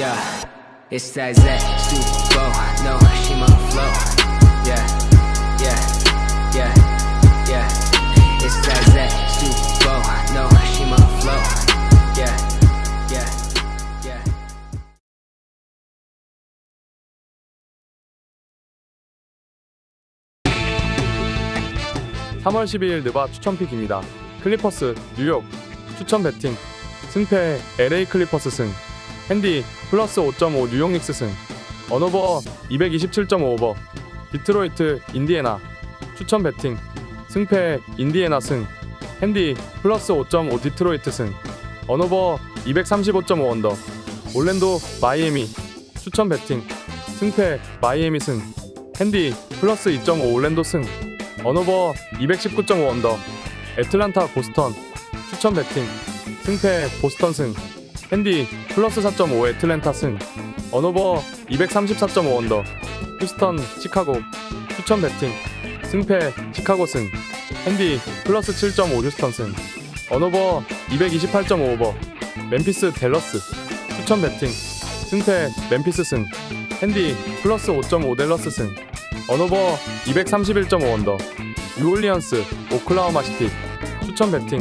Yeah, it's that Zach Super. No, she my flow. Yeah, yeah, yeah, yeah. It's that Zach Super. No, she my flow. Yeah, yeah, yeah. 3월 12일 느바 추천픽입니다. 클리퍼스 뉴욕 추천 배팅 승패 LA 클리퍼스 승 핸디 플러스 5.5 뉴욕 닉스 승. 언오버 227.5 오버. 디트로이트 인디애나. 추천 배팅. 승패 인디애나 승. 핸디 플러스 5.5 디트로이트 승. 언오버 235.5 언더. 올랜도 마이애미. 추천 배팅. 승패 마이애미 승. 핸디 플러스 2.5 올랜도 승. 언오버 219.5 언더. 애틀란타 보스턴. 추천 배팅. 승패 보스턴 승 핸디 플러스 4.5 애틀랜타 승. 언오버 234.5 언더. 휴스턴 시카고. 추천 배팅. 승패 시카고 승. 핸디 플러스 7.5 휴스턴 승. 언오버 228.5 오버. 멤피스 댈러스. 추천 배팅. 승패 멤피스 승. 핸디 플러스 5.5 댈러스 승. 언오버 231.5 언더. 뉴올리언스 오클라호마 시티. 추천 배팅.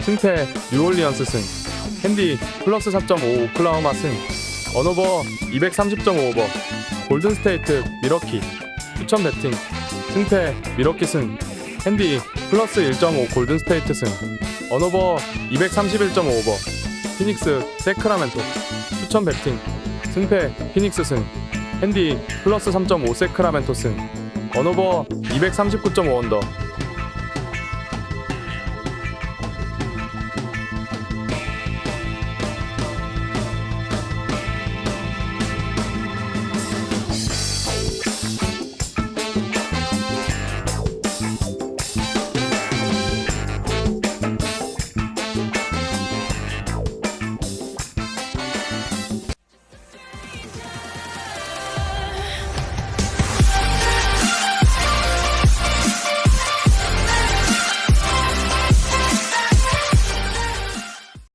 승패 뉴올리언스 승 핸디 플러스 4.5 오클라호마 승. 언오버 230.5 오버. 골든 스테이트 미러키 추천 배팅. 승패 미러키 승. 핸디 플러스 1.5 골든 스테이트 승. 언오버 231.5 오버. 피닉스 세크라멘토 추천 배팅. 승패 피닉스 승. 핸디 플러스 3.5 세크라멘토 승. 언오버 239.5 언더